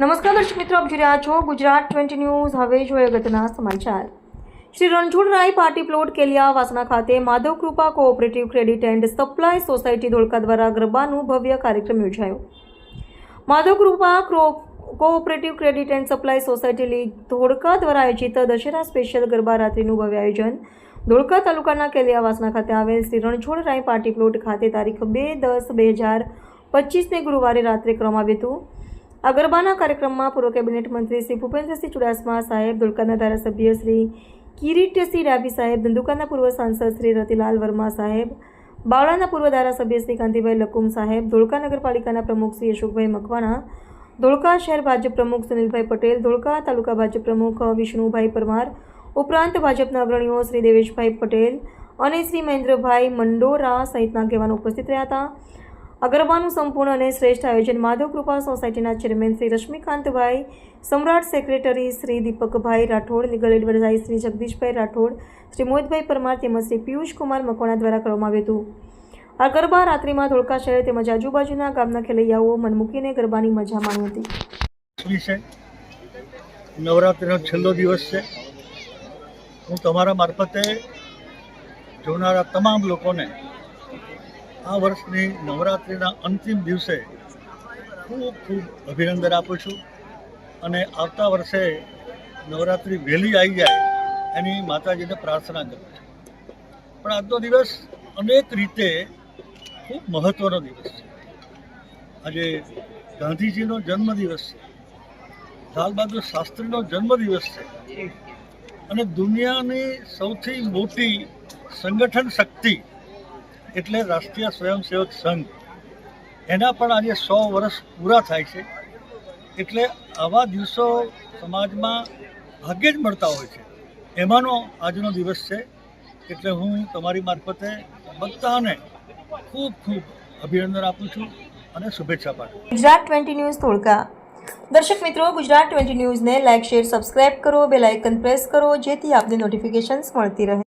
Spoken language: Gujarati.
નમસ્કાર દર્શક મિત્રો, આપ જોઈ રહ્યા છો ગુજરાત ટ્વેન્ટી ન્યૂઝ. હવે જોઈએ અગત્યના સમાચાર. શ્રી રણછોડરાય પાર્ટી પ્લોટ કેલિયા વાસણા ખાતે Madhav Krupa cooperative credit and supply society Dholka દ્વારા ગરબાનું ભવ્ય કાર્યક્રમ યોજાયો. Madhav Krupa cooperative credit and supply society league Dholka દ્વારા આયોજિત દશેરા સ્પેશિયલ ગરબા રાત્રિનું ભવ્ય આયોજન ધોળકા તાલુકાના કેલિયા વાસણા ખાતે આવેલ શ્રી રણછોડરાય પાર્ટી પ્લોટ ખાતે તારીખ બે દસ બે હજાર પચીસને ગુરુવારે રાત્રે કરવામાં આવ્યું હતું. આ ગરબાના કાર્યક્રમમાં પૂર્વ કેબિનેટ મંત્રી શ્રી ભૂપેન્દ્રસિંહ ચુડાસમા, સાહેબ ધોળકાના ધારાસભ્ય શ્રી કિરીટસિંહ ડાભી સાહેબ, ધંધુકાના પૂર્વ સાંસદ શ્રી રતિલાલ વર્મા સાહેબ, બાવળાના પૂર્વ ધારાસભ્ય શ્રી કાંતિભાઈ લકુમ સાહેબ, ધોળકા નગરપાલિકાના પ્રમુખ શ્રી અશોકભાઈ મકવાણા, ધોળકા શહેર ભાજપ પ્રમુખ સુનિલભાઈ પટેલ, ધોળકા તાલુકા ભાજપ પ્રમુખ વિષ્ણુભાઈ પરમાર, ઉપરાંત ભાજપના અગ્રણીઓ શ્રી દેવેશભાઈ પટેલ અને શ્રી મહેન્દ્રભાઈ મંડોરા સહિતના આગેવાનો ઉપસ્થિત રહ્યા હતા. આ ગરબાનું સંપૂર્ણ અને શ્રેષ્ઠ આયોજન માધવ કૃપા સોસાયટીના ચેરમેન શ્રી રશ્મિકાંતભાઈ, સમ્રાટ secretary Shri Dipakbhai Rathod, legal adviser Shri Jagdishbhai Rathod, Shri Mohitbhai Parmar તેમજ શ્રી પિયુષ કુમાર મકવાણા દ્વારા કરવામાં આવ્યું હતું. આ ગરબા રાત્રિમાં ધોળકા શહેર તેમજ આજુબાજુના ગામના ખેલૈયાઓ મન મૂકીને ગરબાની મજા માણી હતી. નવરાત્રિનો છેલ્લો દિવસ છે. હું તમારા મારફતે જોનારા તમામ લોકોને આ વર્ષની નવરાત્રિના અંતિમ દિવસે ખૂબ ખૂબ અભિનંદન આપું છું. અને આવતા વર્ષે નવરાત્રિ વહેલી આવી જાય એની માતાજીને પ્રાર્થના કરું છું. પણ આજનો દિવસ અનેક રીતે ખૂબ મહત્ત્વનો દિવસ છે. આજે ગાંધીજીનો જન્મદિવસ છે. લાલબહાદુર શાસ્ત્રીનો જન્મદિવસ છે. અને દુનિયાની સૌથી મોટી સંગઠન શક્તિ એટલે રાષ્ટ્રીય સ્વયંસેવક સંઘ. એના પણ આજે સો વર્ષ પૂરા થાય છે. એટલે આવા દિવસો સમાજમાં ભાગ્યે જ મળતા હોય છે. એમાંનો આજનો દિવસ છે. એટલે હું તમારી મારફતે બધાને ખૂબ ખૂબ અભિનંદન આપું છું અને શુભેચ્છા પાઠવું ગુજરાત ટ્વેન્ટી ન્યૂઝ ધોળકા દર્શક મિત્રો, ગુજરાત ટ્વેન્ટી ન્યૂઝને લાઇક, શેર, સબસ્ક્રાઇબ કરો. બેલ આઇકન પ્રેસ કરો જેથી આપને નોટિફિકેશન્સ મળતી રહે.